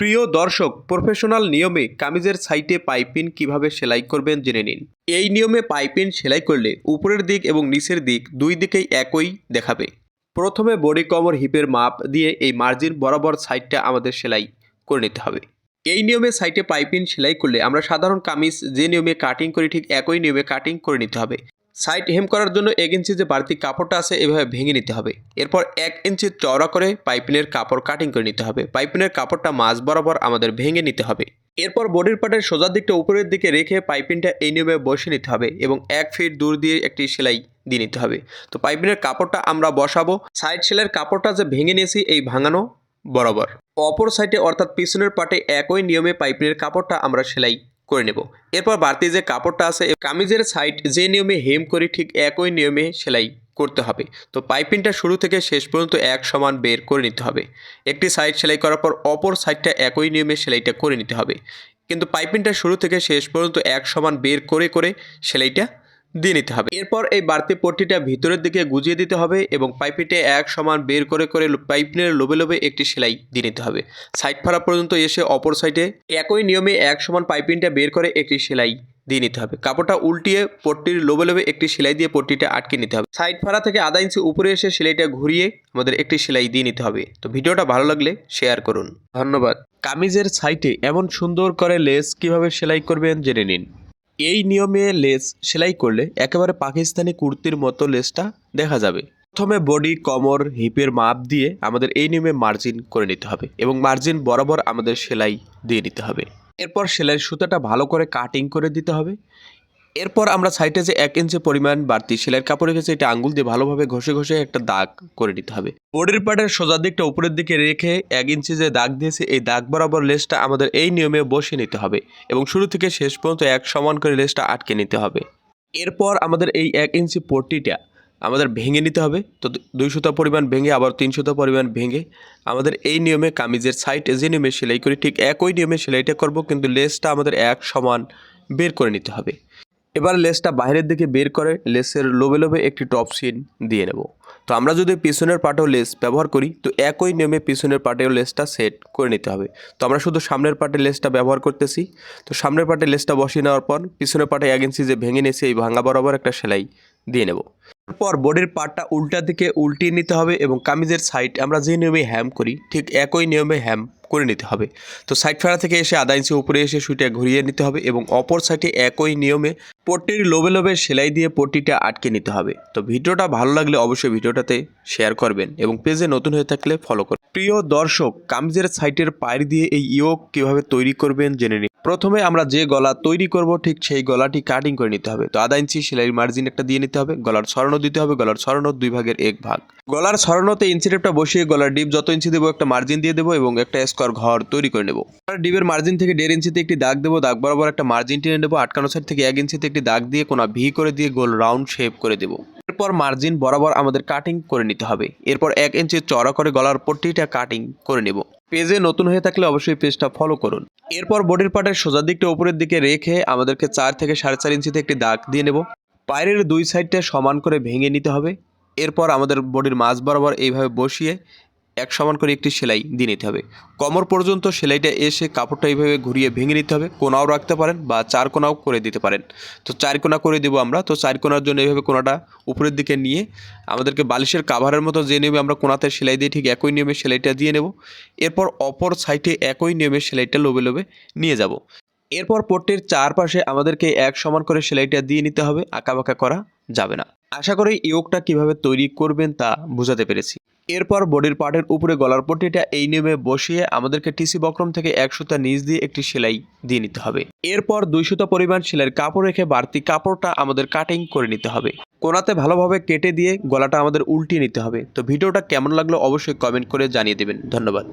প্রিয় দর্শক প্রফেশনাল নিয়মে কামিজের সাইটে পাইপিন কীভাবে সেলাই করবেন জেনে নিন। এই নিয়মে পাইপিন সেলাই করলে উপরের দিক এবং নিচের দিক দুই দিকেই একই দেখাবে। প্রথমে বডি কমর হিপের মাপ দিয়ে এই মার্জিন বরাবর সাইডটা আমাদের সেলাই করে নিতে হবে। এই নিয়মে সাইটে পাইপিন সেলাই করলে আমরা সাধারণ কামিজ যে নিয়মে কাটিং করি ঠিক একই নিয়মে কাটিং করে নিতে হবে। সাইড হেম করার জন্য এক ইঞ্চি যে বাড়তি কাপড়টা আছে, এভাবে ভেঙে নিতে হবে। এরপর এক ইঞ্চি চওড়া করে পাইপিনের কাপড় কাটিং করে নিতে হবে। পাইপিনের কাপড়টা মাঝ বরাবর আমাদের ভেঙে নিতে হবে। এরপর বডির পার্টের সোজা দিকটা উপরের দিকে রেখে পাইপিনটা এই নিয়মে বসে নিতে হবে এবং এক ফিট দূর দিয়ে একটি সেলাই দিয়ে নিতে হবে। তো পাইপিনের কাপড়টা আমরা বসাবো। সাইড সেলাইয়ের কাপড়টা যে ভেঙে নিয়েছি, এই ভাঙানো বরাবর। অপর সাইডে অর্থাৎ পিছনের পাটে একই নিয়মে পাইপিনের কাপড়টা আমরা সেলাই করে নেব। এরপর বাড়তি যে কাপড়টা আছে কামিজের সাইড যে নিয়মে হেম করি, ঠিক একই নিয়মে সেলাই করতে হবে। তো পাইপিংটা শুরু থেকে শেষ পর্যন্ত এক সমান বের করে নিতে হবে। একটি সাইড সেলাই করার পর অপর সাইডটা একই নিয়মে সেলাইটা করে নিতে হবে। কিন্তু পাইপিংটা শুরু থেকে শেষ পর্যন্ত এক সমান বের করে করে সেলাইটা দিয়ে নিতে হবে। এরপর এই বাড়তি পট্টিটা ভিতরের দিকে গুজিয়ে দিতে হবে এবং পাইপিটে এক সমান বের করে করে পাইপিনের লোবে লোবে একটি সেলাই দিয়ে নিতে হবে। সাইড ফাড়া পর্যন্ত এসে অপর সাইডে একই নিয়মে এক সমান পাইপিংটা বের করে একটি সেলাই দিয়ে নিতে হবে। কাপড়টা উল্টিয়ে পট্টির লোবে লোবে একটি সেলাই দিয়ে পট্টিটা আটকে নিতে হবে। সাইড ফাড়া থেকে আধা ইঞ্চি উপরে এসে সেলাইটা ঘুরিয়ে আমাদের একটি সেলাই দিয়ে নিতে হবে। তো ভিডিওটা ভালো লাগলে শেয়ার করুন। ধন্যবাদ। কামিজের সাইটে এমন সুন্দর করে লেস কীভাবে সেলাই করবেন জেনে নিন। এই নিয়মে লেস সেলাই করলে একেবারে পাকিস্তানি কুর্তির মতো লেসটা দেখা যাবে। প্রথমে বডি, কমর, হিপের মাপ দিয়ে আমাদের এই নিয়মে মার্জিন করে নিতে হবে এবং মার্জিন বরাবর আমাদের সেলাই দিয়ে নিতে হবে। এরপর সেলাইয়ের সুতাটা ভালো করে কাটিং করে দিতে হবে এরপর আমরা সাইডে যে এক ইঞ্চি পরিমাণ বাড়তি সেলাইয়ের কাপড় রেখেছি, এটা আঙ্গুল দিয়ে ভালোভাবে ঘষে ঘষে একটা দাগ করে নিতে হবে। বডির পার্টের সোজা দিকটা উপরের দিকে রেখে এক ইঞ্চি যে দাগ দিয়েছে, এই দাগ বরাবর লেসটা আমাদের এই নিয়মে বসিয়ে নিতে হবে এবং শুরু থেকে শেষ পর্যন্ত এক সমান করে লেসটা আটকে নিতে হবে। এরপর আমাদের এই এক ইঞ্চি পট্টিটা আমাদের ভেঙে নিতে হবে। তো দুই পরিমাণ ভেঙে, আবার তিন সুতা পরিমাণ ভেঙে আমাদের এই নিয়মে কামিজের সাইড, যে নিয়মে সেলাই করি, ঠিক একই নিয়মে সেলাইটা করব, কিন্তু লেসটা আমাদের এক সমান বের করে নিতে হবে। এবার লেসটা বাইরের দিকে বের করে লেসের লোবে লোবে একটি টপ সিন দিয়ে নেব। তো আমরা যদি পিছনের পাটেও লেস ব্যবহার করি, তো একই নিয়মে পিছনের পাটেও লেসটা সেট করে নিতে হবে। তো আমরা শুধু সামনের পাটে লেসটা ব্যবহার করতেছি। তো সামনের পাটে লেসটা বসিয়ে নেওয়ার পর পিছনের পাটে এক ইঞ্চি যে ভেঙে নিয়েছি, এই ভাঙা বরাবর একটা সেলাই দিয়ে নেব। তারপর বডির পার্টটা উল্টা দিকে উল্টিয়ে নিতে হবে এবং কামিজের সাইড আমরা যে নিয়মে হ্যাম করি, ঠিক একই নিয়মে হ্যাম করে নিতে হবে। তো সাইড ফেরা থেকে এসে আধা ইঞ্চি উপরে এসে সুইটা ঘুরিয়ে নিতে হবে এবং অপর সাইডে একই নিয়মে পট্টির লোভে লোবে সেলাই দিয়ে পট্টিটা আটকে নিতে হবে। তো ভিডিওটা ভালো লাগলে অবশ্যই ভিডিওটাতে শেয়ার করবেন এবং পেজে নতুন হয়ে থাকলে ফলো করবেন প্রিয় দর্শক, কামিজের সাইটের পায়ের দিয়ে এই ইয়োগ কীভাবে তৈরি করবেন জেনে নিন। প্রথমে আমরা যে গলা তৈরি করব, ঠিক সেই গলাটি কাটিং করে নিতে হবে। তো আধা ইঞ্চি সেলাইয়ের মার্জিন একটা দিয়ে নিতে হবে। গলার ছড়ানো দিতে হবে, গলার ছড়ানো দুই ভাগের এক ভাগ। গলার ছড়ানোতে ইঞ্চি টেপটা বসিয়ে গলার ডিপ যত ইঞ্চি দেবো একটা মার্জিন দিয়ে দেবো এবং একটা স্কোয়ার ঘর তৈরি করে নেব। ডিপের মার্জিন থেকে দেড় ইঞ্চিতে একটি দাগ দেবো, দাগ বরাবর একটা মার্জিন টেনে নেব। আটকানো সাইড থেকে এক ইঞ্চিতে একটি দাগ দিয়ে কোনা ভি করে দিয়ে গোল রাউন্ড শেপ করে দেবো। এরপর মার্জিন বরাবর আমাদের কাটিং করে নিতে হবে। এরপর এক ইঞ্চি চড়া করে গলার পট্টিটা কাটিং করে নেব। পেজে নতুন হয়ে থাকলে অবশ্যই পেজটা ফলো করুন। এরপর বডির পার্টের সোজা দিকটা উপরের দিকে রেখে আমাদেরকে চার থেকে সাড়ে চার ইঞ্চিতে একটি দাগ দিয়ে নেব। পায়ের দুই সাইডটা সমান করে ভেঙে নিতে হবে। এরপর আমাদের বডির মাঝ বরাবর এইভাবে বসিয়ে এক সমান করে একটি সেলাই দিয়ে নিতে হবে। কমর পর্যন্ত সেলাইটা এসে কাপড়টা এইভাবে ঘুরিয়ে ভেঙে নিতে হবে। কোনাও রাখতে পারেন বা চার কোনাও করে দিতে পারেন। তো চার কোনা করে দেবো আমরা। তো চার কোনার জন্য এইভাবে কোনাটা উপরের দিকে নিয়ে আমাদেরকে বালিশের কাভারের মতো যে নিয়মে আমরা কোনাতে সেলাই দিয়ে ঠিক একই নিয়মে সেলাইটা দিয়ে নেব। এরপর অপর সাইডে একই নিয়মে সেলাইটা লোবে লোবে নিয়ে যাব। এরপর পট্টির চারপাশে আমাদেরকে এক সমান করে সেলাইটা দিয়ে নিতে হবে। আঁকাবাঁকা করা যাবে না। আশা করি ইয়োগটা কীভাবে তৈরি করবেন তা বোঝাতে পেরেছি। এরপর বডির পার্টের উপরে গলার পট্টিটা এই নিয়মে বসিয়ে আমাদেরকে টিসি বক্রম থেকে এক সুতা নিচ দিয়ে একটি সেলাই দিয়ে নিতে হবে। এরপর দুই সুতা পরিমাণ সেলাইয়ের কাপড় রেখে বাড়তি কাপড়টা আমাদের কাটিং করে নিতে হবে। কোনাতে ভালোভাবে কেটে দিয়ে গলাটা আমাদের উল্টিয়ে নিতে হবে। তো ভিডিওটা কেমন লাগল অবশ্যই কমেন্ট করে জানিয়ে দেবেন। ধন্যবাদ।